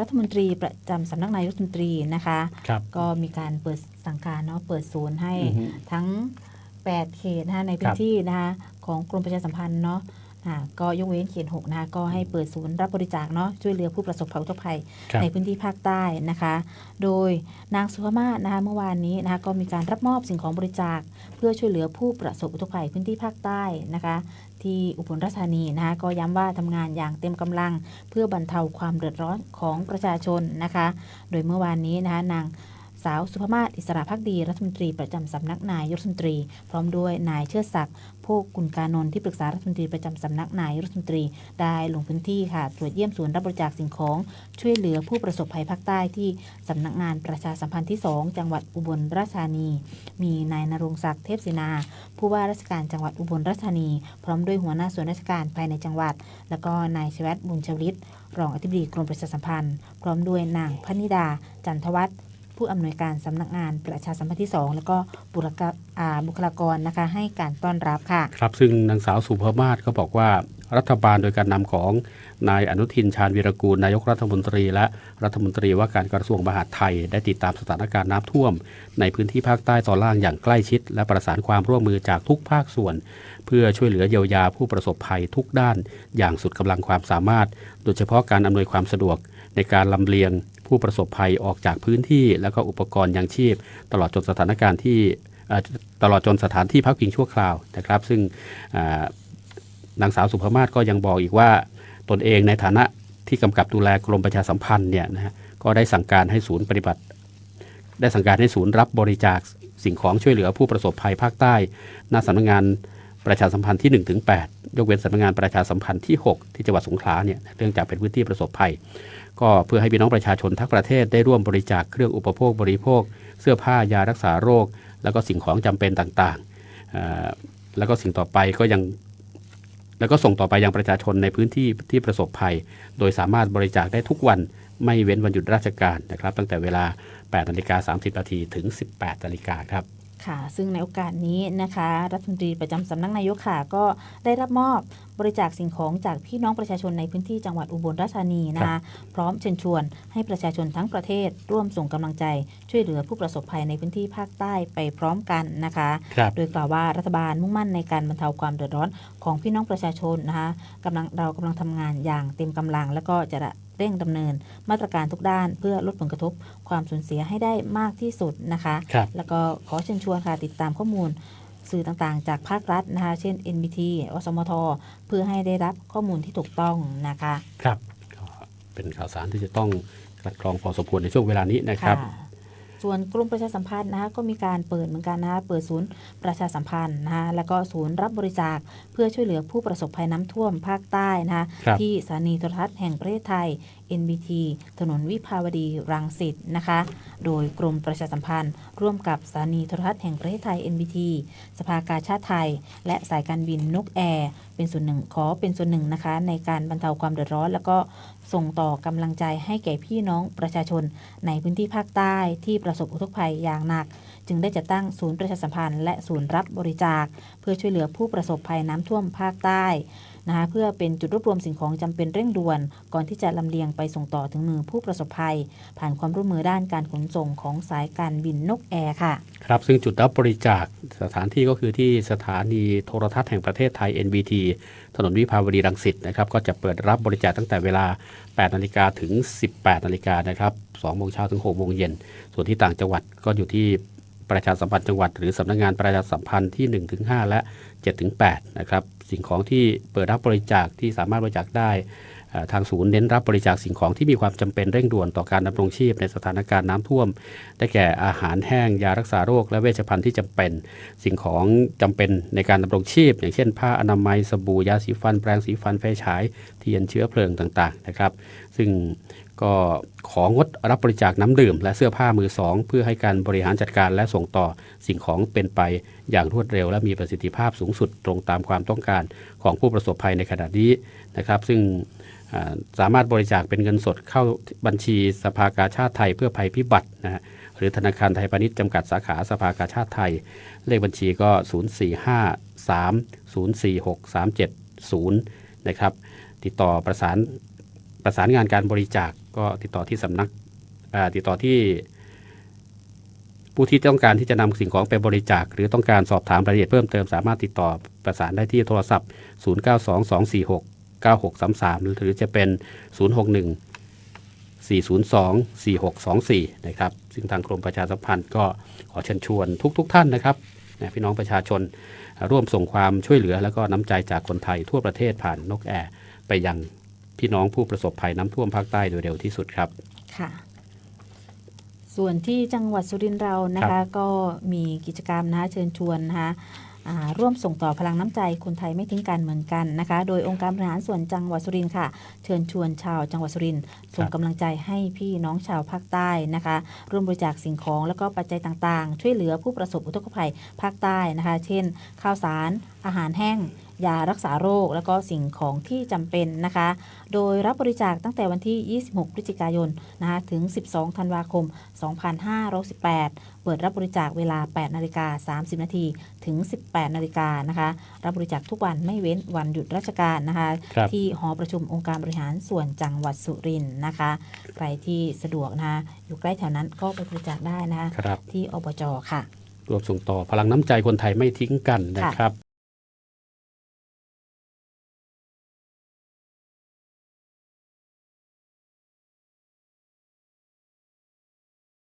รัฐมนตรีประจำสำนักนายกรัฐมนตรีนะคะครับก็มีการเปิดสั่งการเนาะเปิดศูนย์ให้อือฮึทั้ง 8 เขตนะคะในพื้ครันบที่นะคะของกรมประชาสัมพันธ์เนาะอ่า ก็ยกเว้นเขต6นะคะก็ให้เปิดศูนย์รับบริจาคเนาะช่วยเหลือผู้ประสบภัยอุทกภัยครับในพื้นที่ภาคใต้นะคะ โดยนางสุภามาศนะคะเมื่อวานนี้นะคะก็มีการรับมอบสิ่งของบริจาค เพื่อช่วยเหลือผู้ประสบอุทกภัยพื้นที่ภาคใต้นะคะ ที่อุบลราชธานีนะคะก็ย้ำว่าทำงานอย่างเต็มกำลัง เพื่อบรรเทาความเดือดร้อนของประชาชนนะคะ โดยเมื่อวานนี้นะคะนาง สาวสุภมาศอิสระพักดีรัฐมนตรีประจำสำนักนายรัฐมนตรี พร้อมด้วยนายเชิดศักดิ์โภคกุลกานนท์ที่ปรึกษารัฐมนตรีประจำสำนักนายรัฐมนตรีได้ลงพื้นที่ค่ะตรวจเยี่ยมศูนย์รับบริจาคสิ่งของ ช่วยเหลือผู้ประสบภัยภาคใต้ที่สำนักงานประชาสัมพันธ์ที่ 2 จังหวัดอุบลราชธานี มีนายนรงศักดิ์เทพศินา ผู้ว่าราชการจังหวัดอุบลราชธานี พร้อมด้วยหัวหน้าส่วนราชการภายในจังหวัด แล้วก็นายชวัตบุญชวลิตรองอธิบดีกรมประชาสัมพันธ์ พร้อมด้วยนางพนิดา จันทวัฒน์ ผู้อำนวยการสำนักงานประชาสัมพันธ์ที่ 2 แล้วก็บุคลากรอ่าบุคลากรนะคะให้การต้อนรับค่ะ ครับ ซึ่งนางสาวสุภามาศก็บอกว่ารัฐบาลโดยการนำของนายอนุทินชาญวีรกูล นายกรัฐมนตรี และรัฐมนตรีว่าการกระทรวงมหาดไทย ได้ติดตามสถานการณ์น้ำท่วม ในพื้นที่ภาคใต้ตอนล่างอย่างใกล้ชิด และประสานความร่วมมือจากทุกภาคส่วน เพื่อช่วยเหลือเยียวยาผู้ประสบภัยทุกด้าน อย่างสุดกำลังความสามารถ โดยเฉพาะการอำนวยความสะดวก ในการลำเลียงผู้ประสบภัยออกจากพื้นที่แล้วก็อุปกรณ์ยังชีพ ตลอดจนสถานการณ์ที่ตลอดจนสถานที่พักพิงชั่วคราวนะครับ ซึ่งนางสาวสุภมาศก็ยังบอกอีกว่าตนเองในฐานะที่กำกับดูแลกรมประชาสัมพันธ์เนี่ยนะฮะก็ได้สั่งการให้ศูนย์ปฏิบัติ ได้สั่งการให้ศูนย์รับบริจาคสิ่งของช่วยเหลือผู้ประสบภัยภาคใต้หน้าสำนักงาน ประชาสัมพันธ์ที่1ถึง8ยกเว้นสำนักงานประชาสัมพันธ์ที่ 6 ที่จังหวัดสงขลาเนี่ยเนื่องจากเป็นพื้นที่ประสบภัย ก็เพื่อให้พี่น้องประชาชนทั้งประเทศได้ร่วมบริจาคเครื่องอุปโภคบริโภค เสื้อผ้ายารักษาโรค แล้วก็สิ่งของจำเป็นต่างๆ แล้วก็สิ่งต่อไปก็ยังแล้วก็ส่งต่อไปยังประชาชนในพื้นที่ที่ประสบภัย โดยสามารถบริจาคได้ทุกวันไม่เว้นวันหยุดราชการนะครับ ตั้งแต่เวลา 8นาฬิกา30นาทีถึง 18นาฬิกาครับ ค่ะซึ่งในโอกาสนี้นะคะ รัฐมนตรีประจำสำนักนายกค่ะ ก็ได้รับมอบบริจาคสิ่งของจากพี่น้องประชาชนในพื้นที่จังหวัดอุบลราชธานีนะคะพร้อมเชิญชวนให้ประชาชนทั้งประเทศ ร่วมส่งกำลังใจ ช่วยเหลือผู้ประสบภัยในพื้นที่ภาคใต้ไปพร้อมกันนะคะครับโดยกล่าวว่ารัฐบาลมุ่งมั่นในการบรรเทาความเดือดร้อนของพี่น้องประชาชนนะคะกำลังเรากำลังทำงานอย่างเต็มกำลัง แล้วก็จะ เร่งดำเนิน มาตรการทุกด้านเพื่อลดผลกระทบความสูญเสียให้ได้มากที่สุดนะคะครับแล้วก็ขอเชิญชวนค่ะติดตามข้อมูลสื่อต่างๆ จากภาครัฐนะคะ เช่น NBT อสมท เพื่อให้ได้รับข้อมูลที่ถูกต้องนะคะ ครับก็เป็นข่าวสารที่จะต้องกลัดกรองพอสมควรในช่วงเวลานี้นะครับค่ะ ส่วนกรมประชาสัมพันธ์นะคะก็มีการเปิดเหมือนกันนะคะเปิดศูนย์ประชาสัมพันธ์นะคะแล้วก็ศูนย์รับบริจาคเพื่อช่วยเหลือผู้ประสบภัยน้ำท่วมภาคใต้นะคะครับที่สถานีโทรทัศน์แห่งประเทศไทย NBT ถนนวิภาวดีรังสิตนะคะ โดยกรมประชาสัมพันธ์ ร่วมกับสถานีโทรทัศน์แห่งประเทศไทย NBT สภากาชาติไทย และสายการบินนกแอร์เป็นส่วนหนึ่งขอเป็นส่วนหนึ่งนะคะ ในการบรรเทาความเดือดร้อน แล้วก็ ส่งต่อกำลังใจให้แก่พี่น้องประชาชน ในพื้นที่ภาคใต้ที่ประสบอุทกภัยอย่างหนัก จึงได้จัดตั้งศูนย์ประชาสัมพันธ์และศูนย์รับบริจาค เพื่อช่วยเหลือผู้ประสบภัยน้ำท่วมภาคใต้นะคะเพื่อเป็นจุดรวบรวมสิ่งของจำเป็นเร่งด่วน ก่อนที่จะลำเลียงไปส่งต่อถึงมือผู้ประสบภัย ผ่านความร่วมมือด้านการขนส่งของสายการบินนกแอร์ค่ะ ครับ ซึ่งจุดรับบริจาคสถานที่ก็คือที่สถานีโทรทัศน์แห่งประเทศไทย NBT ถนนวิภาวดีรังสิตนะครับก็จะเปิดรับบริจาคตั้งแต่เวลา 8 นาฬิกาถึง 18 นาฬิกานะครับ2โมงเช้าถึง6โมงเย็น ส่วนที่ต่างจังหวัดก็อยู่ที่ประชาสัมพันธ์จังหวัด หรือสำนักงานประชาสัมพันธ์ที่1ถึง5และ7ถึง8นะครับ สิ่งของที่เปิดรับบริจาคที่สามารถบริจาคได้ ทางศูนย์เน้นรับบริจาคสิ่งของที่มีความจำเป็นเร่งด่วนต่อการดำรงชีพในสถานการณ์น้ำท่วม ได้แก่อาหารแห้งยารักษาโรค และเวชภัณฑ์ที่จำเป็น สิ่งของจำเป็นในการดำรงชีพ อย่างเช่น ผ้าอนามัยสบู่ยาสีฟัน แปรงสีฟันไฟฉายเทียนเชื้อเพลิงต่างๆนะครับ ซึ่งก็ของดรับบริจาคน้ำดื่ม และเสื้อผ้ามือสอง เพื่อให้การบริหารจัดการและส่งต่อสิ่งของเป็นไป อย่างรวดเร็ว และมีประสิทธิภาพสูงสุดตรงตามความต้องการของผู้ประสบภัยในขณะนี้นะครับ ซึ่งสามารถบริจาคเป็นเงินสดเข้าบัญชีสภากาชาติไทยเพื่อภัยพิบัตินะฮะหรือธนาคารไทยพาณิชย์จำกัดสาขาสภากาชาติไทย เลขบัญชีก็ 0 4 5 3 0 4 6 3 7 0 นะครับ ติดต่อประสานประสานงานการบริจาคก็ติดต่อที่สำนักติดต่อที่ ผู้ที่ต้องการที่จะนำสิ่งของไปบริจาค หรือต้องการสอบถามรายละเอียดเพิ่มเติมสามารถติดต่อประสานได้ที่โทรศัพท์ 0922469633 หรือจะเป็น 061 402 4624 นะครับ ซึ่งทางกรมประชาสัมพันธ์ก็ขอเชิญชวนทุกๆทท่านนะครับพี่น้องประชาชนร่วมส่งความช่วยเหลือแล้วก็น้ำใจจากคนไทยทั่วประเทศผ่านนกแอร์ไปยังพี่น้องผู้ประสบภัยน้ำท่วมภาคใต้โดยเร็วที่สุดครับ ค่ะ ส่วนที่จังหวัดสุรินทร์เรานะครัคะ บ ก็มีกิจกรรมนะคะเชิญชวนนะคะอ่าร่วมส่งต่อพลังน้ำใจคนไทยไม่ทิ้งกันเหมือนกันนะคะ โดยองค์การบริหารส่วนจังหวัดสุรินทร์ค่ะ เชิญชวนชาวจังหวัดสุรินทร์ส่งกำลังใจให้พี่น้องชาวภาคใต้นะคะ ร่วมบริจาคสิ่งของแล้วก็ปัจจัยต่างๆ ช่วยเหลือผู้ประสบอุทกภัยภาคใต้นะคะ เช่น ข้าวสาร อาหารแห้ง ยารักษาโรค แล้วก็สิ่งของที่จำเป็นนะคะ โดยรับบริจาคตั้งแต่วันที่ 26 พฤศจิกายนนะคะถึง 12 ธันวาคม 2518 เปิดรับบริจาคเวลา 8 นาฬิกา 30 นาทีถึง 18 นาฬิกานะคะ รับบริจาคทุกวันไม่เว้นวันหยุดราชการนะคะครับที่หอประชุมองค์การบริหารส่วนจังหวัดสุรินทร์นะคะ ใครที่สะดวกนะคะอยู่ใกล้แถวนั้นก็ไปบริจาคได้นะคะครับที่อบจค่ะรวมส่งต่อพลังน้ำใจคนไทยไม่ทิ้งกันนะครับ